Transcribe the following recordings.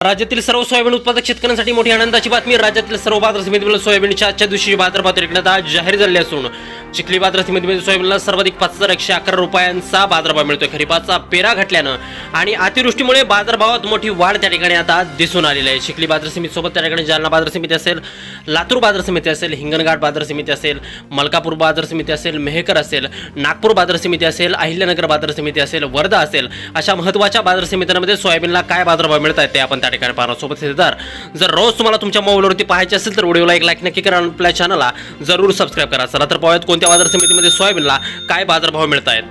राज्यातील सर्व सोयाबीन उत्पादक शेतकऱ्यांसाठी मोठी आनंदाची बातमी. राज्यातील सर्व बाजार समितीतील सोयाबीनच्या आजच्या दिवशी बाजारभाव विकण्यात आज जाहीर झाले असून चिखली बाजार समितीमध्ये सोयाबीनला सर्वाधिक पाच हजार एकशे अकरा रुपयांचा बाजारभाव मिळतोय. खरीपाचा पेरा घटल्यानं आणि अतिवृष्टीमुळे बाजारभावात मोठी वाढ त्या ठिकाणी आता दिसून आलेली आहे. चिखली बाजार समितीसोबत त्या ठिकाणी जालना बाजार समिती असेल लातूर बाजार समिती असेल हिंगणघाट बाजार समिती असेल मलकापूर बाजार समिती असेल मेहकर असेल नागपूर बाजार समिती असेल अहिल्यानगर बाजार समिती असेल वर्धा असेल अशा महत्त्वाच्या बाजार समित्यांमध्ये सोयाबीनला काय बाजारभाव मिळत आहेत ते आपण त्या ठिकाणी पाहणार. सोबत जर जर रोज तुम्हाला तुमच्या मोबाईलवरती पाहायचे असेल तर व्हिडिओला एक लाईक नक्की करा आपल्या चॅनलला जरूर सबस्क्राईब करा. चला तर पाहूयात कोणत्या बाजार समितीमध्ये सोयाबीनला काय बाजारभाव मिळत आहेत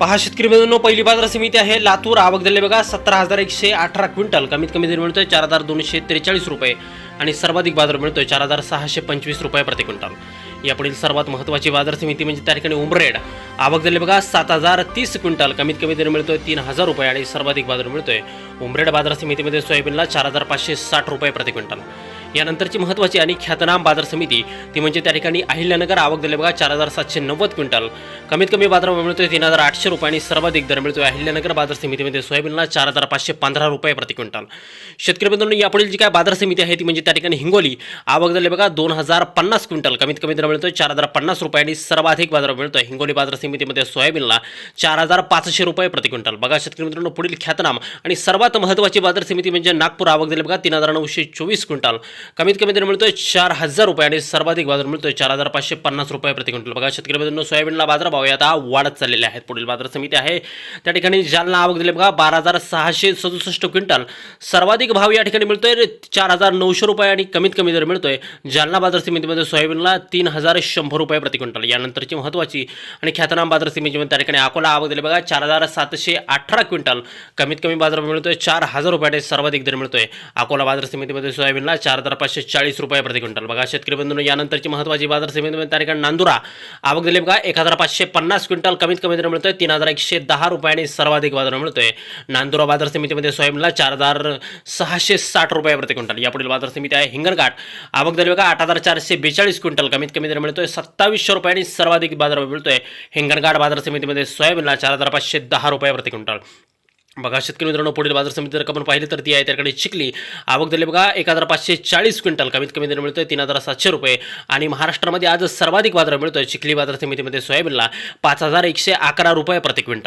पहा शेतकरी बंधूंनो पहिली बाजार समिती आहे लातूर. आवक झाले बघा सतरा हजार एकशे अठरा क्विंटल. कमीत कमी दर मिळतोय चार हजार दोनशे त्रेचाळीस रुपये. आणि सर्वाधिक बाजार मिळतोय चार हजार सहाशे पंचवीस रुपये प्रति क्विंटल. यापुढील सर्वात महत्त्वाची बाजार समिती म्हणजे त्या ठिकाणी उमरेड आवक झाली बघा सात हजार तीस क्विंटल. कमीत कमी दर मिळतोय तीन हजार रुपये आणि सर्वाधिक बाजार मिळतोय. उमरेड बाजार समितीमध्ये सोयाबीनला चार हजार पाचशे साठ रुपये प्रति क्विंटल. यानंतरची महत्त्वाची आणि ख्यातनाम बाजार समिती ती म्हणजे त्या ठिकाणी अहिल्यानगर. आवक दिले बघा चार हजार सातशे नव्वद क्विंटल. कमीत कमी बाजार मिळतोय तीन हजार आठशे रुपये आणि सर्वाधिक दर मिळतोय अहिल्यानगर बाजार समितीमध्ये सोयाबीनला चार हजार पाचशे पंधरा रुपये प्रति क्विंटल. शेतकरी बंधूंनी यापुढील जी काय बाजार समिती आहे ती म्हणजे त्या ठिकाणी हिंगोली आवक दिले बघा दोन हजार पन्नास क्विंटल. कमीत कमी दर मिळतोय चार हजार पन्नास रुपये आणि सर्वाधिक बाजार मिळतोय हिंगोली बाजार समितीमध्ये सोयाबीनला चार हजार पाचशे रुपये प्रति क्विंटल. बघा शेतकरी मित्रांनो पुढील ख्यातनाम आणि सर्वात महत्त्वाची बाजार समिती म्हणजे नागपूर आवक दिले बघा तीन हजार नऊशे चोवीस क्विंटल. कमीत कमी दर मिळतोय चार हजार रुपये आणि सर्वाधिक बाजार मिळतोय चार हजार पाचशे पन्नास रुपये प्रति क्विंटल. बघा शेतकरी मित्रांनो सोयाबीनला बाजारभाव भाव आता वाढत चाललेले आहेत. पुढील बाजार समिती आहे. त्या ठिकाणी जालना आवक दिले बघा बारा हजार सहाशे सदुसष्ट क्विंटल. सर्वाधिक भाव या ठिकाणी मिळतोय. चार हजार नऊशे रुपये रुपये आणि कमीत कमी दर मिळतोय. जालना बाजार समितीमध्ये सोयाबीनला तीन हजार शंभर रुपये प्रति क्विंटल. यानंतरची महत्त्वाची आणि ख्यातनाम बाजार समितीमध्ये त्या ठिकाणी अकोला आवक दिले बघा चार हजार सातशे अठरा क्विंटल. कमीत कमी बाजार मिळतोय चार हजार रुपयाने सर्वाधिक दर मिळतोय. अकोला बाजार समितीमध्ये सोयाबीनला चार हजार पाचशे चाळीस रुपये प्रति क्विंटल. बघा शेतकरी बंधून यानंतरची महत्त्वाची बाजार समितीमध्ये त्या ठिकाणी नांदुरा आवक दिले बघा एक हजार पाचशे पन्नास क्विंटल. कमीत कमी दर मिळतोय तीन हजार एकशे दहा रुपयाने आणि सर्वाधिक बाजार मिळतोय. नांदुरा बाजार समितीमध्ये सोयाबीनला चार हजार सहाशे साठ रुपये प्रति क्विंटल. यापुढील बाजार समिती आहे हिंगणघाट. आवक दर बघा आठ हजार चारशे बेचाळीस क्विंटल कमीत कमी दर मिळतोय. सत्तावीसशे रुपये आणि सर्वाधिक बाजार मिळतोय. हिंगणघाट बाजार समितीमध्ये सोयाबीनला चार हजार पाचशे दहा रुपये प्रति क्विंटल. बघा शेतकरी मित्रांनो पुढील बाजार समिती जर आपण पाहिली तर ती आहे त्याकडे चिखली. आवक दिली बघा एक हजार पाचशे चाळीस क्विंटल कमीत कमी दर मिळतोय तीन हजार सातशे रुपये. आणि महाराष्ट्रामध्ये आज सर्वाधिक बाजार मिळतोय चिखली बाजार समितीमध्ये सोयाबीनला पाच हजार एकशे अकरा रुपये प्रति क्विंटल.